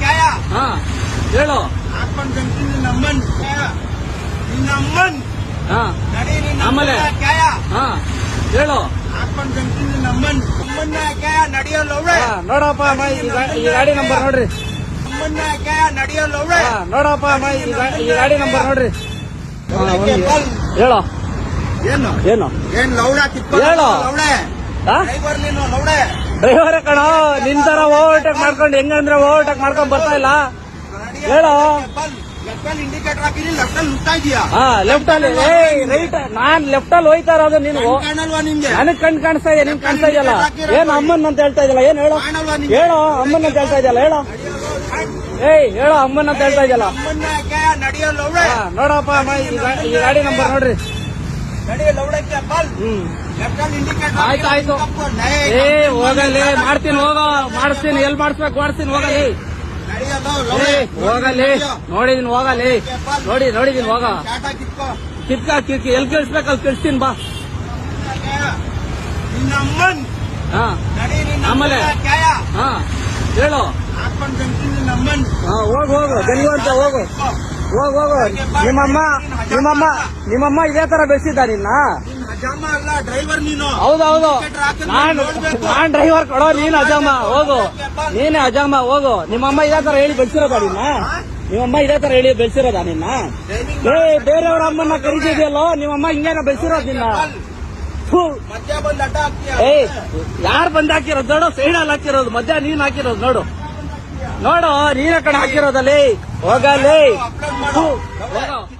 ಕ್ಯಾಯ ಹಾ. ಹೇಳು. ಹಾಕೊಂಡ್ ಗಂಟಿನ ನಮ್ಮನ್ ನಿನ್ನಮ್ಮನ್ ಹಾ. ನಡಿ ನಿನ್ನ ಆಮೇಲೆ? ಕ್ಯಾಯ ಹಾ. ಹೇಳು. ಹಾಕೊಂಡ್ ಗಂಟಿನ ನಮ್ಮನ್. ನಮ್ಮನ್ನ ಕ್ಯಾಯ ನಡೆಯಲ್ಲ ಅವಳೆ ಹಾ, ನೋಡಪ್ಪ ಅಮ್ಮ ಈ ಗಾಡಿ ನಂಬರ್ ನೋಡ್ರಿ. ನಮ್ಮನ್ನ ಕ್ಯಾಯ ನಡೆಯಲ್ಲ ಅವಳೆ ಹಾ, ನೋಡಪ್ಪ ಅಮ್ಮ ಈ ಗಾಡಿ ನಂಬರ್ ನೋಡ್ರಿ. ಹೇಳೋ. ಏನು? ಏನು? ಏನ್ ಲೌಡ ಕಿತ್ಕೊಂಡು ಹೇಳು. ಲೌಡೆ? ಡ್ರೈವರ್ ನೀನು ಲೌಡೆ ಡ್ರೈವರ್ ಕಣ ನಿನ್ ತರ ಓವರ್ಟೇಕ್ ಮಾಡ್ಕೊಂಡು ಹೆಂಗಂದ್ರೆ ಓವರ್ಟೇಕ್ ಮಾಡ್ಕೊಂಡ್ ಬರ್ತಾ ಇಲ್ಲ. ಹೇಳೋ? ಲೆಫ್ಟ್ ಇಂಡಿಕೇಟರ್ ಲೆಫ್ಟ್ ಅಲ್ಲಿ ನುಗ್ತಾ ಇದೀಯಾ ಹಾ ಲೆಫ್ಟ್ ಅಲ್ಲಿ. ಏ ರೈಟ್ ನಾನ್ ಲೆಫ್ಟ್ ಅಲ್ಲಿ ಹೋಯ್ತಾ ಇರೋದು ನೀನು. ನನಗ್ ಕಣ್ ಕಾಣಿಸ್ತಾ ಇದೆ ನಿನ್ ಕಾಣಿಸ್ತಾ ಇದೆಯಲ್ಲ? ಏನ್ ಅಮ್ಮನ್ ಅಂತ ಹೇಳ್ತಾ ಇದೆಯಲ್ಲ? ಏನ್ ಹೇಳೋ? ಹೇಳೋ ಅಮ್ಮನ್ ಅಂತ ಹೇಳ್ತಾ ಇದೆಯಲ್ಲ? ಹೇಳೋ? ಏಯ್ ಹೇಳೋ ಅಮ್ಮನ್ ಅಂತ ಹೇಳ್ತಾ ಇದೆಯಲ್ಲ? ನೋಡಪ್ಪ ಈ ಗಾಡಿ ನಂಬರ್ ನೋಡ್ರಿ. ನಡೆಯಲ್ಲ ಅವಳಕ್ಕೆ ಬಲ್. ಹ್ಮ್. ಲೆಫ್ಟ್ ಅಲ್ಲಿ ಇಂಡಿಕೇಟರ್ ಆಯ್ತು ಆಯ್ತು. ಏ ಹೋಗಲಿ ಮಾಡ್ತೀನಿ ಹೋಗೋ ಮಾಡಿಸ್ತೀನಿ ಎಲ್ ಮಾಡಿಸ್ಬೇಕು ಮಾಡಿಸ್ತೀನಿ ಹೋಗಲಿ. ಹೋಗಲಿ. ನೋಡಿದೀನಿ ಹೋಗಲಿ. ನೋಡಿ ನೋಡಿದೀನಿ ಹೋಗ. ಕಿತ್ಕೋ ಕಿತ್ಕ ಕಿತ್ಕಿ ಎಲ್ ಕೇಳಿಸ್ಬೇಕು ಅಲ್ಲಿ ಕೇಳಿಸ್ತೀನಿ ಬಾ. ಹಾ. ಆಮೇಲೆ? ಹಾ ಹೇಳು. ಹೋಗ ಹೋಗು ಅಂತ ಹೋಗು. ಹೋಗು ಹೋಗು ನಿಮ್ಮಮ್ಮ ನಿಮ್ಮಮ್ಮ ನಿಮ್ಮಮ್ಮ ಇದೇ ತರ ಬೆಳೆಸಿದ್ದ ನಿನ್ನ? ಹೌದೌದು ನಾನ್. ಡ್ರೈವರ್ ಕೊಡೋ ನೀನ್ ಅಜಾಮ ಹೋಗು. ನೀನೇ ಅಜಾಮ ಹೋಗು. ನಿಮ್ಮಮ್ಮ ಇದೇ ತರ ಹೇಳಿ ಬೆಳೆಸಿರೋದ ನಿನ್ನ? ನಿಮ್ಮಮ್ಮ ಇದೇ ತರ ಹೇಳಿ ಬೆಳೆಸಿರೋದ ನಿನ್ನ? ಏ ಬೇರೆಯವ್ರ ಅಮ್ಮನ್ನ ಕರೀತಿದ್ಯಲ್ಲೋ? ನಿಮ್ಮಮ್ಮ ಹಿಂಗೇನ ಬೆಳೆಸಿರೋದ್ ನಿನ್ನ? ಏ ಯಾರ್ ಬಂದ್ ಹಾಕಿರೋದು ನೋಡು? ಸೈಡ್ ಅಲ್ಲಿ ಹಾಕಿರೋದು ಮಧ್ಯ ನೀನ್ ಹಾಕಿರೋದು ನೋಡು. ನೋಡು ನೀನ ಕಡೆ ಹಾಕಿರೋದಲ್ಲಿ. ಹೋಗಲಿ 马超来